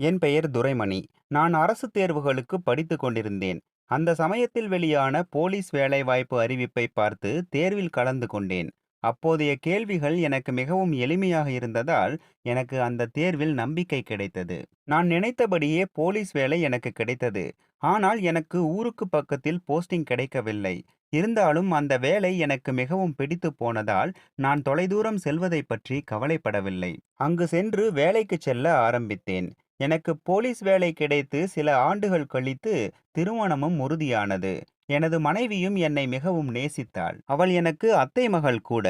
என் பெயர் துரைமணி. நான் அரசு தேர்வுகளுக்கு படித்துக் கொண்டிருந்தேன். அந்த சமயத்தில் வெளியான போலீஸ் வேலைவாய்ப்பு அறிவிப்பைப் பார்த்து தேர்வில் கலந்து கொண்டேன். அப்போதைய கேள்விகள் எனக்கு மிகவும் எளிமையாக இருந்ததால் எனக்கு அந்த தேர்வில் நம்பிக்கை கிடைத்தது. நான் நினைத்தபடியே போலீஸ் வேலை எனக்கு கிடைத்தது. ஆனால் எனக்கு ஊருக்கு பக்கத்தில் போஸ்டிங் கிடைக்கவில்லை. இருந்தாலும் அந்த வேலை எனக்கு மிகவும் பிடித்து போனதால் நான் தொலைதூரம் செல்வதைப் பற்றி கவலைப்படவில்லை. அங்கு சென்று வேலைக்குச் செல்ல ஆரம்பித்தேன். எனக்கு போலீஸ் வேலை கிடைத்து சில ஆண்டுகள் கழித்து திருமணமும் உறுதியானது. எனது மனைவியும் என்னை மிகவும் நேசித்தாள். அவள் எனக்கு அத்தை மகள் கூட.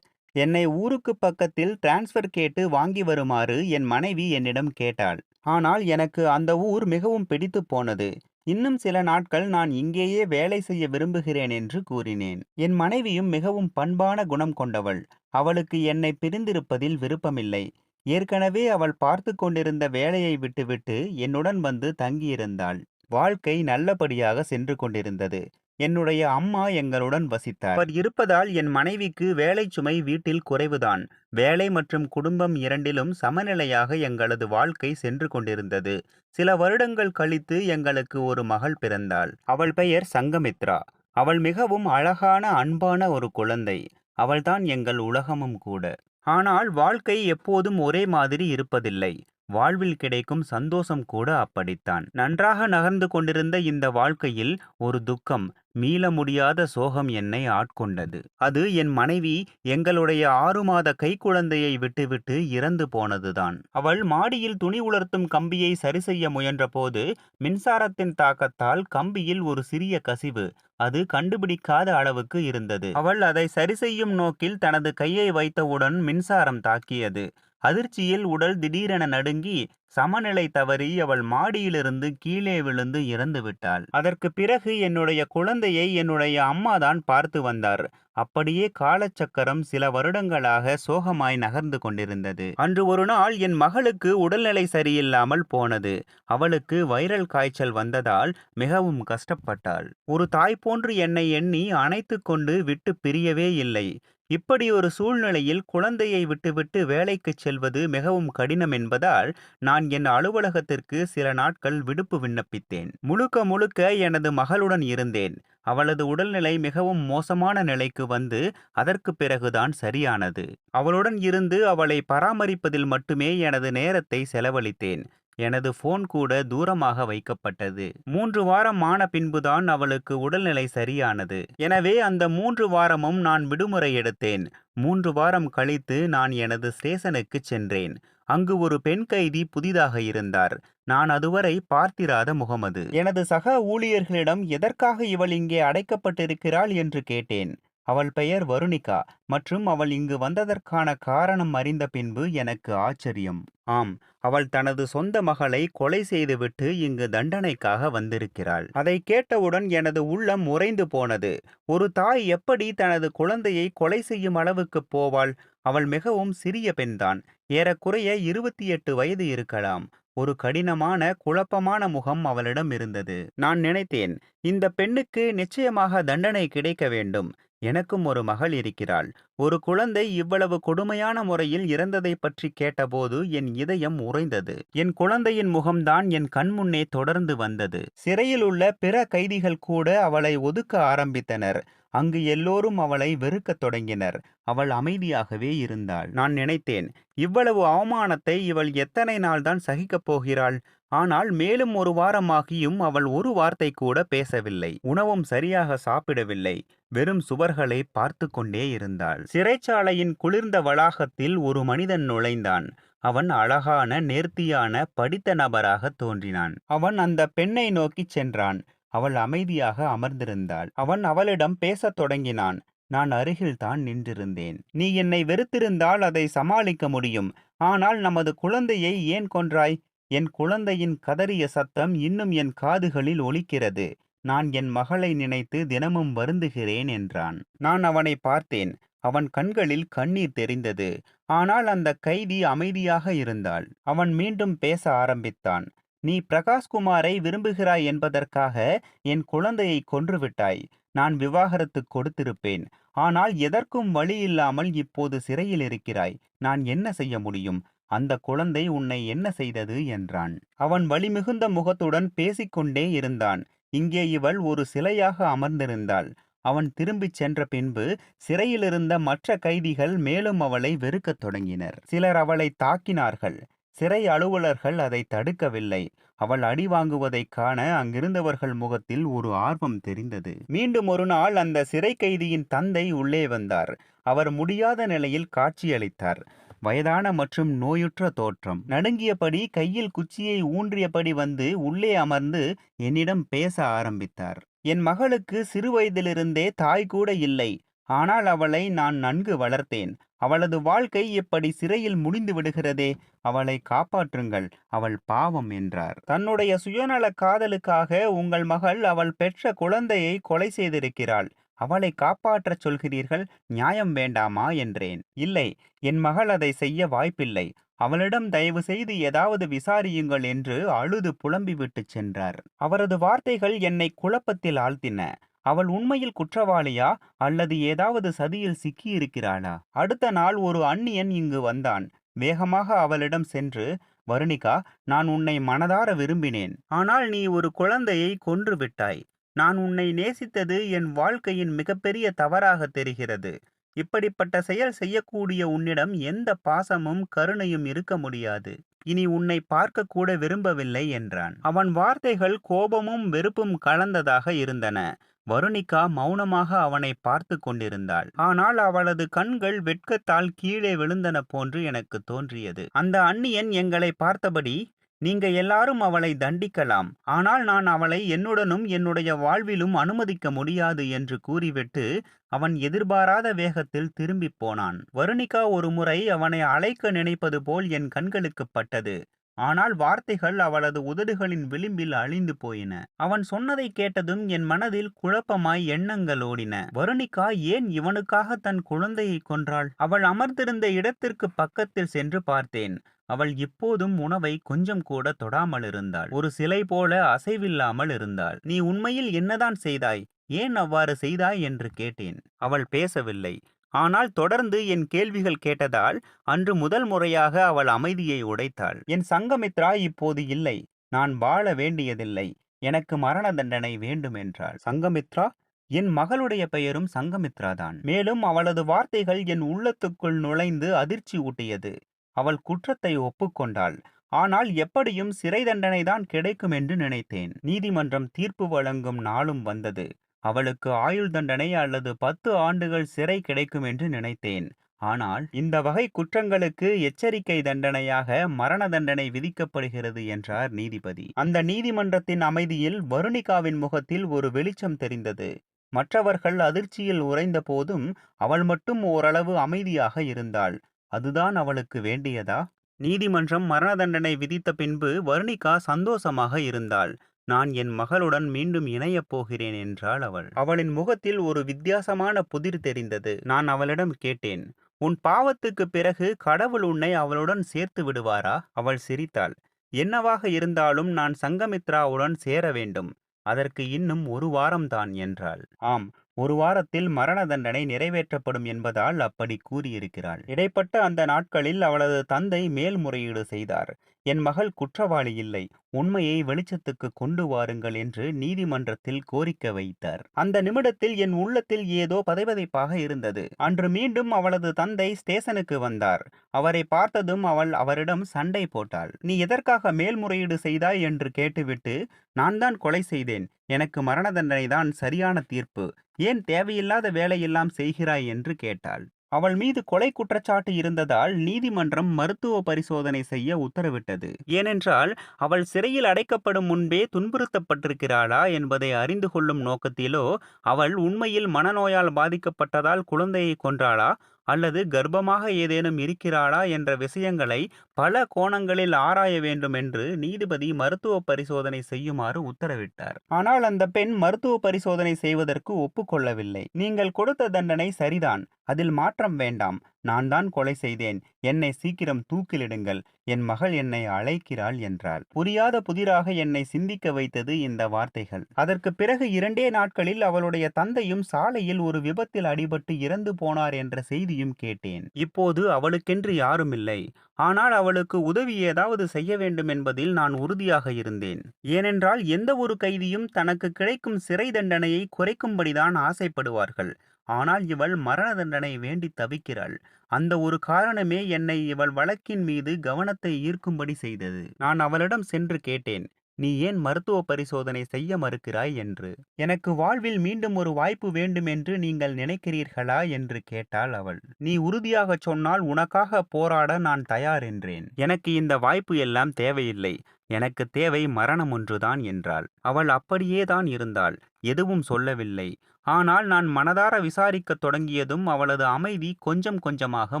என்னை ஊருக்கு பக்கத்தில் டிரான்ஸ்ஃபர் கேட்டு வாங்கி வருமாறு என் மனைவி என்னிடம் கேட்டாள். ஆனால் எனக்கு அந்த ஊர் மிகவும் பிடித்துப் போனது. இன்னும் சில நாட்கள் நான் இங்கேயே வேலை செய்ய விரும்புகிறேன் என்று கூறினேன். என் மனைவியும் மிகவும் பண்பான குணம் கொண்டவள். அவளுக்கு என்னை பிரிந்திருப்பதில் விருப்பமில்லை. ஏற்கனவே அவள் பார்த்து கொண்டிருந்த வேலையை விட்டுவிட்டு என்னுடன் வந்து தங்கியிருந்தாள். வாழ்க்கை நல்லபடியாக சென்று கொண்டிருந்தது. என்னுடைய அம்மா எங்களுடன் வசித்தார். அவர் இருப்பதால் என் மனைவிக்கு வேலை சுமை வீட்டில் குறைவுதான். வேலை மற்றும் குடும்பம் இரண்டிலும் சமநிலையாக எங்களது வாழ்க்கை சென்று கொண்டிருந்தது. சில வருடங்கள் கழித்து எங்களுக்கு ஒரு மகள் பிறந்தாள். அவள் பெயர் சங்கமித்ரா. அவள் மிகவும் அழகான அன்பான ஒரு குழந்தை. அவள்தான் எங்கள் உலகமும் கூட. ஆனால் வாழ்க்கை எப்போதும் ஒரே மாதிரி இருப்பதில்லை. வாழ்வில் கிடைக்கும் சந்தோஷம் கூட அப்படித்தான். நன்றாக நகர்ந்து கொண்டிருந்த இந்த வாழ்க்கையில் ஒரு துக்கம், மீள முடியாத சோகம் என்னை ஆட்கொண்டது. அது என் மனைவி எங்களுடைய ஆறு மாத கைக்குழந்தையை விட்டுவிட்டு இறந்து போனதுதான். அவள் மாடியில் துணி உலர்த்தும் கம்பியை சரி செய்ய முயன்றபோது மின்சாரத்தின் தாக்கத்தால் கம்பியில் ஒரு சிறிய கசிவு. அது கண்டுபிடிக்காத அளவுக்கு இருந்தது. அவள் அதை சரிசெய்யும் நோக்கில் தனது கையை வைத்தவுடன் மின்சாரம் தாக்கியது. அதிர்ச்சியில் உடல் திடீரென நடுங்கி சமநிலை தவறி அவள் மாடியிலிருந்து கீழே விழுந்து இறந்து விட்டாள். அதற்கு பிறகு என்னுடைய குழந்தையை என்னுடைய அம்மாதான் பார்த்து வந்தார். அப்படியே காலச்சக்கரம் சில வருடங்களாக சோகமாய் நகர்ந்து கொண்டிருந்தது. அன்று ஒரு நாள் என் மகளுக்கு உடல்நிலை சரியில்லாமல் போனது. அவளுக்கு வைரல் காய்ச்சல் வந்ததால் மிகவும் கஷ்டப்பட்டாள். ஒரு தாய் போன்று என்னை எண்ணி அணைத்து கொண்டு விட்டு பிரியவே இல்லை. இப்படி ஒரு சூழ்நிலையில் குழந்தையை விட்டுவிட்டு வேலைக்குச் செல்வது மிகவும் கடினம் என்பதால் நான் என் அலுவலகத்திற்கு சில நாட்கள் விடுப்பு விண்ணப்பித்தேன். முழுக்க முழுக்க எனது மகளுடன் இருந்தேன். அவளது உடல்நிலை மிகவும் மோசமான நிலைக்கு வந்து அதற்கு பிறகுதான் சரியானது. அவளுடன் இருந்து அவளை பராமரிப்பதில் மட்டுமே எனது நேரத்தை செலவழித்தேன். எனது போன் கூட தூரமாக வைக்கப்பட்டது. மூன்று வாரம் ஆன பின்புதான் அவளுக்கு உடல்நிலை சரியானது. எனவே அந்த மூன்று வாரமும் நான் விடுமுறை எடுத்தேன். மூன்று வாரம் கழித்து நான் எனது ஸ்டேஷனுக்குச் சென்றேன். அங்கு ஒரு பெண் கைதி புதிதாக இருந்தார். நான் அதுவரை பார்த்திராத முகமது. எனது சக ஊழியர்களிடம் எதற்காக இவள் இங்கே அடைக்கப்பட்டிருக்கிறாள் என்று கேட்டேன். அவள் பெயர் வருணிகா மற்றும் அவள் இங்கு வந்ததற்கான காரணம் அறிந்த பின்பு எனக்கு ஆச்சரியம். ஆம் அவள் தனது சொந்த மகளை கொலை செய்துவிட்டு இங்கு தண்டனைக்காக வந்திருக்கிறாள். அதை கேட்டவுடன் எனது உள்ளம் உறைந்து போனது. ஒரு தாய் எப்படி தனது குழந்தையை கொலை செய்யும் அளவுக்குப் போவாள்? அவள் மிகவும் சிறிய பெண்தான். ஏறக்குறைய இருபத்தி எட்டு வயது இருக்கலாம். ஒரு கடினமான குழப்பமான முகம் அவளிடம் இருந்தது. நான் நினைத்தேன் இந்த பெண்ணுக்கு நிச்சயமாக தண்டனை கிடைக்க வேண்டும். எனக்கும் ஒரு மகள் இருக்கிறாள். ஒரு குழந்தை இவ்வளவு கொடுமையான முறையில் இறந்ததைப் பற்றி கேட்டபோது என் இதயம் உறைந்தது. என் குழந்தையின் முகம்தான் என் கண்முன்னே தொடர்ந்து வந்தது. சிறையில் உள்ள பிற கைதிகள் கூட அவளை ஒதுக்க ஆரம்பித்தனர். அங்கு எல்லோரும் அவளை வெறுக்கத் தொடங்கினர். அவள் அமைதியாகவே இருந்தாள். நான் நினைத்தேன் இவ்வளவு அவமானத்தை இவள் எத்தனை நாள்தான் சகிக்கப் போகிறாள்? ஆனால் மேலும் ஒரு வாரமாகியும் அவள் ஒரு வார்த்தை கூட பேசவில்லை. உணவும் சரியாக சாப்பிடவில்லை. வெறும் சுவர்களை பார்த்து கொண்டே இருந்தாள். சிறைச்சாலையின் குளிர்ந்த வளாகத்தில் ஒரு மனிதன் நுழைந்தான். அவன் அழகான நேர்த்தியான படித்த நபராக தோன்றினான். அவன் அந்த பெண்ணை நோக்கிச் சென்றான். அவள் அமைதியாக அமர்ந்திருந்தாள். அவன் அவளிடம் பேசத் தொடங்கினான். நான் அருகில்தான் நின்றிருந்தேன். நீ என்னை வெறுத்திருந்தால் அதை சமாளிக்க முடியும். ஆனால் நமது குழந்தையை ஏன் கொன்றாய்? என் குழந்தையின் கதறிய சத்தம் இன்னும் என் காதுகளில் ஒலிக்கிறது. நான் என் மகளை நினைத்து தினமும் வருந்துகிறேன் என்றான். நான் அவனை பார்த்தேன். அவன் கண்களில் கண்ணீர் தெரிந்தது. ஆனால் அந்த கைதி அமைதியாக இருந்தாள். அவன் மீண்டும் பேச ஆரம்பித்தான். நீ பிரகாஷ்குமாரை விரும்புகிறாய் என்பதற்காக என் குழந்தையை கொன்றுவிட்டாய். நான் விவாகரத்து கொடுத்திருப்பேன். ஆனால் எதற்கும் வழியில்லாமல் இப்போது சிறையில் இருக்கிறாய். நான் என்ன செய்ய முடியும்? அந்த குழந்தை உன்னை என்ன செய்தது? என்றான். அவன் வலிமிகுந்த முகத்துடன் பேசிக்கொண்டே இருந்தான். இங்கே இவள் ஒரு சிலையாக அமர்ந்திருந்தாள். அவன் திரும்பிச் சென்ற பின்பு சிறையிலிருந்த மற்ற கைதிகள் மேலும் அவளை வெறுக்கத் தொடங்கினர். சிலர் அவளை தாக்கினார்கள். சிறை அலுவலர்கள் அதை தடுக்கவில்லை. அவள் அடி வாங்குவதைக் காண அங்கிருந்தவர்கள் முகத்தில் ஒரு ஆர்வம் தெரிந்தது. மீண்டும் ஒரு நாள் அந்த சிறை கைதியின் தந்தை உள்ளே வந்தார். அவர் முடியாத நிலையில் காட்சியளித்தார். வயதான மற்றும் நோயுற்ற தோற்றம். நடுங்கியபடி கையில் குச்சியை ஊன்றியபடி வந்து உள்ளே அமர்ந்து என்னிடம் பேச ஆரம்பித்தார். என் மகளுக்கு சிறுவயதிலிருந்தே தாய் கூட இல்லை. ஆனால் அவளை நான் நன்கு வளர்த்தேன். அவளது வாழ்க்கை இப்படி சிறையில் முடிந்து விடுகிறதே. அவளை காப்பாற்றுங்கள். அவள் பாவம் என்றார். தன்னுடைய சுயநல காதலுக்காக உங்கள் மகள் அவள் பெற்ற குழந்தையை கொலை செய்திருக்கிறாள். அவளை காப்பாற்றச் சொல்கிறீர்கள் நியாயம் வேண்டாமா? என்றேன். இல்லை என் மகள் அதை செய்ய வாய்ப்பில்லை. அவளிடம் தயவு செய்து ஏதாவது விசாரியுங்கள் என்று அழுது புலம்பிவிட்டு சென்றார். அவரது வார்த்தைகள் என்னை குழப்பத்தில் ஆழ்த்தின. அவள் உண்மையில் குற்றவாளியா? அல்லது ஏதாவது சதியில் சிக்கியிருக்கிறாளா? அடுத்த நாள் ஒரு அந்நியன் இங்கு வந்தான். வேகமாக அவளிடம் சென்று வருணிகா நான் உன்னை மனதார விரும்பினேன். ஆனால் நீ ஒரு குழந்தையை கொன்று விட்டாய். நான் உன்னை நேசித்தது என் வாழ்க்கையின் மிகப்பெரிய தவறாக தெரிகிறது. இப்படிப்பட்ட செயல் செய்யக்கூடிய உன்னிடம் எந்த பாசமும் கருணையும் இருக்க முடியாது. இனி உன்னை பார்க்க கூட விரும்பவில்லை என்றான். அவன் வார்த்தைகள் கோபமும் வெறுப்பும் கலந்ததாக இருந்தன. வருணிகா மௌனமாக அவனை பார்த்து கொண்டிருந்தாள். ஆனால் அவளது கண்கள் வெட்கத்தால் கீழே விழுந்தன போன்று எனக்கு தோன்றியது. அந்த அந்நியன் எங்களை பார்த்தபடி நீங்க எல்லாரும் அவளை தண்டிக்கலாம். ஆனால் நான் அவளை என்னுடனும் என்னுடைய வாழ்விலும் அனுமதிக்க முடியாது என்று கூறிவிட்டு அவன் எதிர்பாராத வேகத்தில் திரும்பிப் போனான். வருணிகா ஒரு முறை அவனை அழைக்க நினைப்பது போல் என் கண்களுக்கு பட்டது. ஆனால் வார்த்தைகள் அவளது உதடுகளின் விளிம்பில் அழிந்து போயின. அவன் சொன்னதை கேட்டதும் என் மனதில் குழப்பமாய் எண்ணங்கள் ஓடின. வருணிகா ஏன் இவனுக்காக தன் குழந்தையை கொன்றாள்? அவள் அமர்ந்திருந்த இடத்திற்கு பக்கத்தில் சென்று பார்த்தேன். அவள் இப்போதும் உணவை கொஞ்சம் கூட தொடாமல் இருந்தாள். ஒரு சிலை போல அசைவில்லாமல் இருந்தாள். நீ உண்மையில் என்னதான் செய்தாய்? ஏன் அவ்வாறு செய்தாய்? என்று கேட்டேன். அவள் பேசவில்லை. ஆனால் தொடர்ந்து என் கேள்விகள் கேட்டதால் அன்று முதல் முறையாக அவள் அமைதியை உடைத்தாள். என் சங்கமித்ரா இப்போது இல்லை. நான் வாழ வேண்டியதில்லை. எனக்கு மரண தண்டனை வேண்டும் என்றாள் சங்கமித்ரா? என் மகளுடைய பெயரும் சங்கமித்ரா தான். மேலும் அவளது வார்த்தைகள் என் உள்ளத்துக்குள் நுழைந்து அதிர்ச்சி ஊட்டியது. அவள் குற்றத்தை ஒப்புக்கொண்டாள். ஆனால் எப்படியும் சிறை தண்டனைதான் கிடைக்கும் என்று நினைத்தேன். நீதிமன்றம் தீர்ப்பு வழங்கும் நாளும் வந்தது. அவளுக்கு ஆயுள் தண்டனை அல்லது பத்து ஆண்டுகள் சிறை கிடைக்கும் என்று நினைத்தேன். ஆனால் இந்த வகை குற்றங்களுக்கு எச்சரிக்கை தண்டனையாக மரண தண்டனை விதிக்கப்படுகிறது என்றார் நீதிபதி. அந்த நீதிமன்றத்தின் அமைதியில் வருணிகாவின் முகத்தில் ஒரு வெளிச்சம் தெரிந்தது. மற்றவர்கள் அதிர்ச்சியில் உறைந்த போதும் அவள் மட்டும் ஓரளவு அமைதியாக இருந்தாள். அதுதான் அவளுக்கு வேண்டியதா? நீதிமன்றம் மரண தண்டனை விதித்த பின்பு வர்ணிகா சந்தோஷமாக இருந்தாள். நான் என் மகளுடன் மீண்டும் இணையப் போகிறேன் என்றாள் அவள். அவளின் முகத்தில் ஒரு வித்தியாசமான புதிர் தெரிந்தது. நான் அவளிடம் கேட்டேன் உன் பாவத்துக்கு பிறகு கடவுள் உன்னை அவளுடன் சேர்த்து விடுவாரா? அவள் சிரித்தாள். என்னவாக இருந்தாலும் நான் சங்கமித்ராவுடன் சேர வேண்டும். அதற்கு இன்னும் ஒரு வாரம்தான் என்றாள். ஆம் ஒரு வாரத்தில் மரண தண்டனை நிறைவேற்றப்படும் என்பதால் அப்படி கூறியிருக்கிறாள். இடைப்பட்ட அந்த நாட்களில் அவளது தந்தை மேல்முறையீடு செய்தார். என் மகள் குற்றவாளி இல்லை உண்மையை வெளிச்சத்துக்கு கொண்டு வாருங்கள் என்று நீதிமன்றத்தில் கோரிக்கை வைத்தார். அந்த நிமிடத்தில் என் உள்ளத்தில் ஏதோ பதைபதைப்பாக இருந்தது. அன்று மீண்டும் அவளது தந்தை ஸ்டேஷனுக்கு வந்தார். அவரை பார்த்ததும் அவள் அவரிடம் சண்டை போட்டாள். நீ எதற்காக மேல்முறையீடு செய்தாய்? என்று கேட்டுவிட்டு நான் தான் கொலை செய்தேன். எனக்கு மரண தண்டனை தான் சரியான தீர்ப்பு. ஏன் தேவையில்லாத வேலையெல்லாம் செய்கிறாய்? என்று கேட்டாள். அவள் மீது கொலை குற்றச்சாட்டு இருந்ததால் நீதிமன்றம் மருத்துவ பரிசோதனை செய்ய உத்தரவிட்டது. ஏனென்றால் அவள் சிறையில் அடைக்கப்படும் முன்பே துன்புறுத்தப்பட்டிருக்கிறாளா என்பதை அறிந்து கொள்ளும் நோக்கத்திலோ அவள் உண்மையில் மனநோயால் பாதிக்கப்பட்டதால் குழந்தையை கொன்றாளா? அல்லது கர்ப்பமாக ஏதேனும் இருக்கிறாளா என்ற விஷயங்களை பல கோணங்களில் ஆராய வேண்டும் என்று நீதிபதி மருத்துவ பரிசோதனை செய்யுமாறு உத்தரவிட்டார். ஆனால் அந்த பெண் மருத்துவ பரிசோதனை செய்வதற்கு ஒப்புக்கொள்ளவில்லை. நீங்கள் கொடுத்த தண்டனை சரிதான். அதில் மாற்றம் வேண்டாம். நான் தான் கொலை செய்தேன். என்னை சீக்கிரம் தூக்கிலிடுங்கள். என் மகள் என்னை அழைக்கிறாள் என்றாள். புரியாத புதிராக என்னை சிந்திக்க வைத்தது இந்த வார்த்தைகள். அதற்கு பிறகு இரண்டே நாட்களில் அவளுடைய தந்தையும் சாலையில் ஒரு விபத்தில் அடிபட்டு இறந்து போனார் என்ற செய்தியும் கேட்டேன். இப்போது அவளுக்கென்று யாரும் இல்லை ஆனால் அவளுக்கு உதவி ஏதாவது செய்ய வேண்டும் என்பதில் நான் உறுதியாக இருந்தேன். ஏனென்றால் எந்த ஒரு கைதியும் தனக்கு கிடைக்கும் சிறை தண்டனையை குறைக்கும்படிதான் ஆசைப்படுவார்கள். ஆனால் இவள் மரண தண்டனை வேண்டி தவிக்கிறாள். அந்த ஒரு காரணமே என்னை இவள் வழக்கின் மீது கவனத்தை ஈர்க்கும்படி செய்தது. நான் அவளிடம் சென்று கேட்டேன் நீ ஏன் மருத்துவ பரிசோதனை செய்ய மறுக்கிறாய்? என்று. எனக்கு வாழ்வில் மீண்டும் ஒரு வாய்ப்பு வேண்டும் என்று நீங்கள் நினைக்கிறீர்களா? என்று கேட்டாள் அவள். நீ உறுதியாகச் சொன்னால் உனக்காக போராட நான் தயார் என்றேன். எனக்கு இந்த வாய்ப்பு எல்லாம் தேவையில்லை. எனக்கு தேவை மரணம் ஒன்றுதான் என்றாள். அவள் அப்படியே தான் இருந்தாள். எதுவும் சொல்லவில்லை. ஆனால் நான் மனதார விசாரிக்கத் தொடங்கியதும் அவளது அமைதி கொஞ்சம் கொஞ்சமாக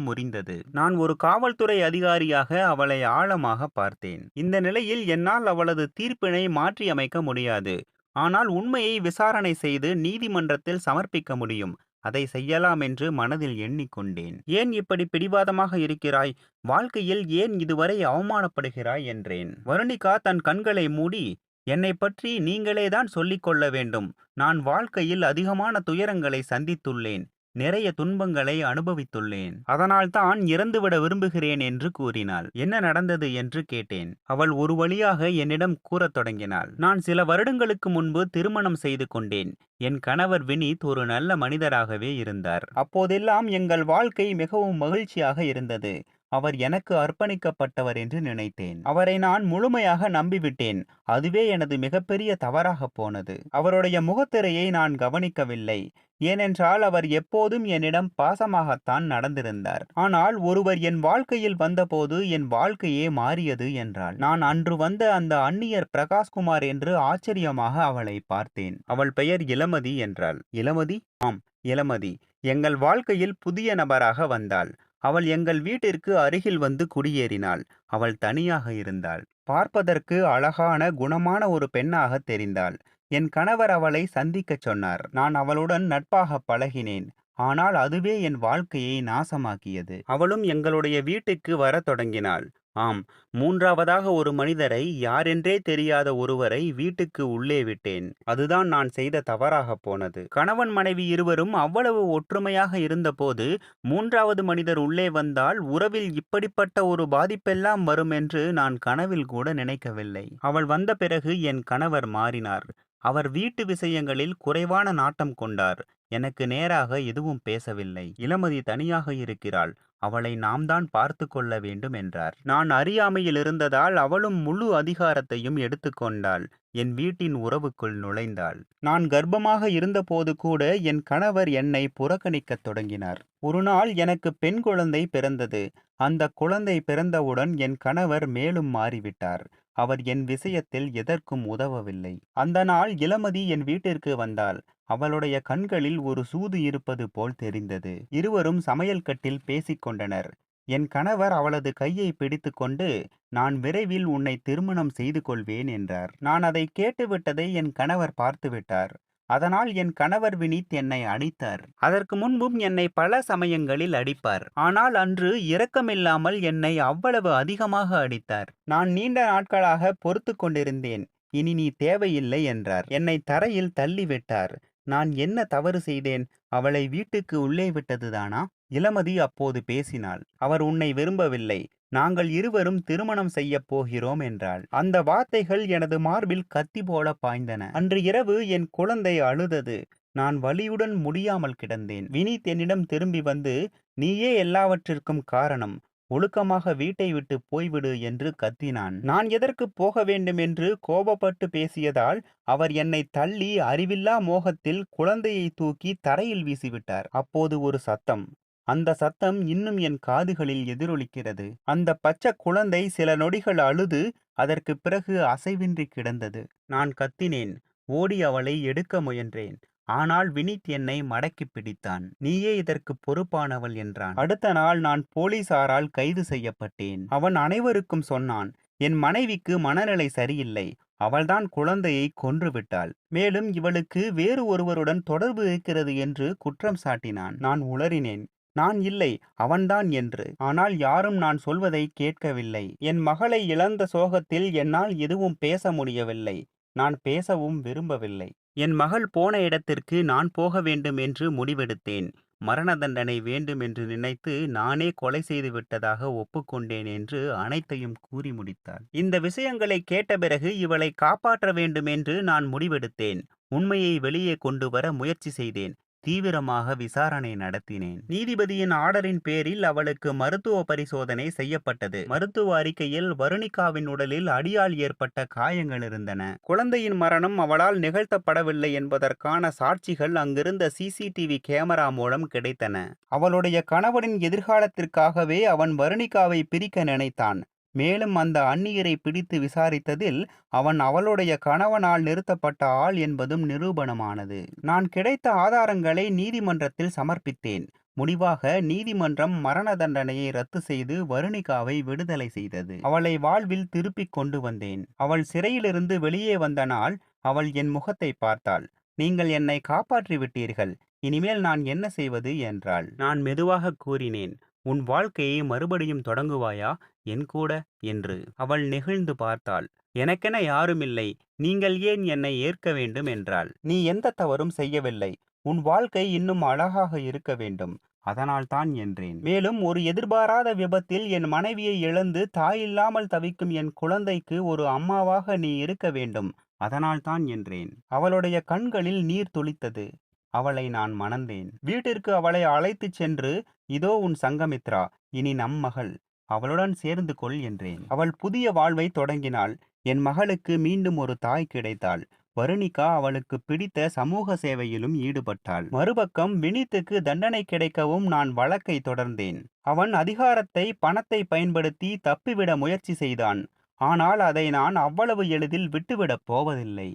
முறிந்தது. நான் ஒரு காவல்துறை அதிகாரியாக அவளை ஆழமாக பார்த்தேன். இந்த நிலையில் என்னால் அவளது தீர்ப்பினை மாற்றியமைக்க முடியாது. ஆனால் உண்மையை விசாரணை செய்து நீதிமன்றத்தில் சமர்ப்பிக்க முடியும். அதை செய்யலாம் என்று மனதில் எண்ணிக்கொண்டேன். ஏன் இப்படி பிடிவாதமாக இருக்கிறாய்? வாழ்க்கையில் ஏன் இதுவரை அவமானப்படுகிறாய்? என்றேன். வருணிகா தன் கண்களை மூடி என்னை பற்றி நீங்களேதான் சொல்லிக்கொள்ள வேண்டும். நான் வாழ்க்கையில் அதிகமான துயரங்களை சந்தித்துள்ளேன். நிறைய துன்பங்களை அனுபவித்துள்ளேன். அதனால்தான் இறந்துவிட விரும்புகிறேன் என்று கூறினாள். என்ன நடந்தது? என்று கேட்டேன். அவள் ஒரு வழியாக என்னிடம் கூறத் தொடங்கினாள். நான் சில வருடங்களுக்கு முன்பு திருமணம் செய்து கொண்டேன். என் கணவர் வினீத் ஒரு நல்ல மனிதராகவே இருந்தார். அப்போதெல்லாம் எங்கள் வாழ்க்கை மிகவும் மகிழ்ச்சியாக இருந்தது. அவர் எனக்கு அர்ப்பணிக்கப்பட்டவர் என்று நினைத்தேன். அவரை நான் முழுமையாக நம்பிவிட்டேன். அதுவே எனது மிகப்பெரிய தவறாக போனது. அவருடைய முகத்திரையை நான் கவனிக்கவில்லை. ஏனென்றால் அவர் எப்போதும் என்னிடம் பாசமாகத்தான் நடந்திருந்தார். ஆனால் ஒருவர் என் வாழ்க்கையில் வந்தபோது என் வாழ்க்கையே மாறியது என்றாள். நான் அன்று வந்த அந்த அந்நியர் பிரகாஷ்குமார் என்று ஆச்சரியமாக அவளை பார்த்தேன். அவள் பெயர் இளமதி என்றாள். இளமதி? ஆம் இளமதி. எங்கள் வாழ்க்கையில் புதிய நபராக வந்தாள். அவள் எங்கள் வீட்டிற்கு அருகில் வந்து குடியேறினாள். அவள் தனியாக இருந்தாள். பார்ப்பதற்கு அழகான குணமான ஒரு பெண்ணாக தெரிந்தாள். என் கணவர் அவளை சந்திக்கச் சொன்னார். நான் அவளுடன் நட்பாக பழகினேன். ஆனால் அதுவே என் வாழ்க்கையை நாசமாக்கியது. அவளும் எங்களுடைய வீட்டுக்கு வரத் தொடங்கினாள். ஆம் மூன்றாவதாக ஒரு மனிதரை யாரென்றே தெரியாத ஒருவரை வீட்டுக்கு உள்ளே விட்டேன். அதுதான் நான் செய்த தவறாக போனது. கணவன் மனைவி இருவரும் அவ்வளவு ஒற்றுமையாக இருந்தபோது மூன்றாவது மனிதர் உள்ளே வந்தால் உறவில் இப்படிப்பட்ட ஒரு பாதிப்பெல்லாம் வரும் என்று நான் கனவில் கூட நினைக்கவில்லை. அவள் வந்த பிறகு என் கணவர் மாறினார். அவர் வீட்டு விஷயங்களில் குறைவான நாட்டம் கொண்டார். எனக்கு நேராக எதுவும் பேசவில்லை. இளமதி தனியாக இருக்கிறாள். அவளை நாம் தான் பார்த்து கொள்ள வேண்டும் என்றார். நான் அறியாமையில் இருந்ததால் அவளும் முழு அதிகாரத்தையும் எடுத்துக்கொண்டாள் என் வீட்டின் உறவுக்குள் நுழைந்தாள். நான் கர்ப்பமாக இருந்தபோது கூட என் கணவர் என்னை புறக்கணிக்கத் தொடங்கினார். ஒரு நாள் எனக்கு பெண் குழந்தை பிறந்தது. அந்த குழந்தை பிறந்தவுடன் என் கணவர் மேலும் மாறிவிட்டார். அவர் என் விஷயத்தில் எதற்கும் உதவவில்லை. அந்த நாள் இளமதி என் வீட்டிற்கு வந்தாள். அவளுடைய கண்களில் ஒரு சூது இருப்பது போல் தெரிந்தது. இருவரும் சமையல் கட்டில் பேசிக்கொண்டனர் என் கணவர் அவளது கையை பிடித்துக்கொண்டு நான் விரைவில் உன்னை திருமணம் செய்து கொள்வேன் என்றார். நான் அதை கேட்டுவிட்டதை என் கணவர் பார்த்துவிட்டார் அதனால் என் கணவர் வினித் என்னை அடித்தார். அதற்கு முன்பும் என்னை பல சமயங்களில் அடிப்பார். ஆனால் அன்று இரக்கமில்லாமல் என்னை அவ்வளவு அதிகமாக அடித்தார். நான் நீண்ட நாட்களாக பொறுத்து கொண்டிருந்தேன். இனி நீ தேவையில்லை என்றார். என்னை தரையில் தள்ளிவிட்டார். நான் என்ன தவறு செய்தேன்? அவளை வீட்டுக்கு உள்ளே விட்டதுதானா இளமதி அப்போது பேசினாள். அவர் உன்னை விரும்பவில்லை. நாங்கள் இருவரும் திருமணம் செய்யப் போகிறோம் என்றாள். அந்த வார்த்தைகள் எனது மார்பில் கத்தி போல பாய்ந்தன. அன்று இரவு என் குழந்தை அழுதது. நான் வலியுடன் முடியாமல் கிடந்தேன். வினீத் என்னிடம் திரும்பி வந்து நீயே எல்லாவற்றிற்கும் காரணம். ஒழுக்கமாக வீட்டை விட்டு போய்விடு என்று கத்தினான். நான் எதற்கு போக வேண்டும் என்று கோபப்பட்டு பேசியதால் அவர் என்னை தள்ளி அறிவில்லா மோகத்தில் குழந்தையை தூக்கி தரையில் வீசிவிட்டார். அப்போது ஒரு சத்தம். அந்த சத்தம் இன்னும் என் காதுகளில் எதிரொலிக்கிறது. அந்த பச்சை குழந்தை சில நொடிகள் அழுது அதற்கு பிறகு அசைவின்றி கிடந்தது. நான் கத்தினேன். ஓடி அவளை எடுக்க முயன்றேன். ஆனால் வினித் என்னை மடக்கி பிடித்தான். நீயே இதற்கு பொறுப்பானவள் என்றான். அடுத்த நாள் நான் போலீசாரால் கைது செய்யப்பட்டேன். அவன் அனைவருக்கும் சொன்னான் என் மனைவிக்கு மனநிலை சரியில்லை. அவள்தான் குழந்தையை கொன்றுவிட்டாள். மேலும் இவளுக்கு வேறு ஒருவருடன் தொடர்பு இருக்கிறது என்று குற்றம் சாட்டினான். நான் உளறினேன். நான் இல்லை. அவன்தான் என்று. ஆனால் யாரும் நான் சொல்வதை கேட்கவில்லை. என் மகளை இழந்த சோகத்தில் என்னால் எதுவும் பேச முடியவில்லை. நான் பேசவும் விரும்பவில்லை. என் மகள் போன இடத்திற்கு நான் போக வேண்டும் என்று முடிவெடுத்தேன். மரண தண்டனை வேண்டும் என்று நினைத்து நானே கொலை செய்து விட்டதாக ஒப்புக்கொண்டேன் என்று அனைத்தையும் கூறி முடித்தாள். இந்த விஷயங்களை கேட்ட பிறகு இவளை காப்பாற்ற வேண்டும் என்று நான் முடிவெடுத்தேன். உண்மையை வெளியே கொண்டு வர முயற்சி செய்தேன். தீவிரமாக விசாரணை நடத்தினேன். நீதிபதியின் ஆர்டரின் பேரில் அவளுக்கு மருத்துவ பரிசோதனை செய்யப்பட்டது. மருத்துவ அறிக்கையில் வருணிகாவின் உடலில் அடியால் ஏற்பட்ட காயங்கள் இருந்தன. குழந்தையின் மரணம் அவளால் நிகழ்த்தப்படவில்லை என்பதற்கான சாட்சிகள் அங்கிருந்த சிசிடிவி கேமரா மூலம் கிடைத்தன. அவளுடைய கணவனின் எதிர்காலத்திற்காகவே அவன் வருணிகாவை பிரிக்க நினைத்தான். மேலும் அந்த அந்நியரை பிடித்து விசாரித்ததில் அவன் அவளுடைய கணவனால் நிறுத்தப்பட்ட ஆள் என்பதும் நிரூபணமானது. நான் கிடைத்த ஆதாரங்களை நீதிமன்றத்தில் சமர்ப்பித்தேன். முடிவாக நீதிமன்றம் மரண தண்டனையை ரத்து செய்து வருணிகாவை விடுதலை செய்தது. அவளை வாழ்வில் திருப்பிக் கொண்டு வந்தேன். அவள் சிறையிலிருந்து வெளியே வந்த நாள் அவள் என் முகத்தை பார்த்தாள். நீங்கள் என்னை காப்பாற்றி விட்டீர்கள் இனிமேல் நான் என்ன செய்வது? என்றாள். நான் மெதுவாக கூறினேன். உன் வாழ்க்கையை மறுபடியும் தொடங்குவாயா? என் கூட? என்று அவள் நெகிழ்ந்து பார்த்தாள். எனக்கென யாருமில்லை. நீங்கள் ஏன் என்னை ஏற்க வேண்டும்? என்றாள். நீ எந்த தவறும் செய்யவில்லை. உன் வாழ்க்கை இன்னும் அழகாக இருக்க வேண்டும். அதனால்தான் என்றேன். மேலும் ஒரு எதிர்பாராத விபத்தில் என் மனைவியை இழந்து தாயில்லாமல் தவிக்கும் என் குழந்தைக்கு ஒரு அம்மாவாக நீ இருக்க வேண்டும். அதனால்தான் என்றேன். அவளுடைய கண்களில் நீர் துளித்தது. அவளை நான் மணந்தேன். வீட்டிற்கு அவளை அழைத்துச் சென்று இதோ உன் சங்கமித்ரா இனி நம் மகள். அவளுடன் சேர்ந்து கொள் என்றேன். அவள் புதிய வாழ்வை தொடங்கினாள். என் மகளுக்கு மீண்டும் ஒரு தாய் கிடைத்தாள். வருணிகா அவளுக்கு பிடித்த சமூக சேவையிலும் ஈடுபட்டாள். மறுபக்கம் வினித்துக்கு தண்டனை கிடைக்கவும் நான் வழக்கை தொடர்ந்தேன். அவன் அதிகாரத்தை பணத்தை பயன்படுத்தி தப்பிவிட முயற்சி செய்தான். ஆனால் அதை நான் அவ்வளவு எளிதில் விட்டுவிடப் போவதில்லை.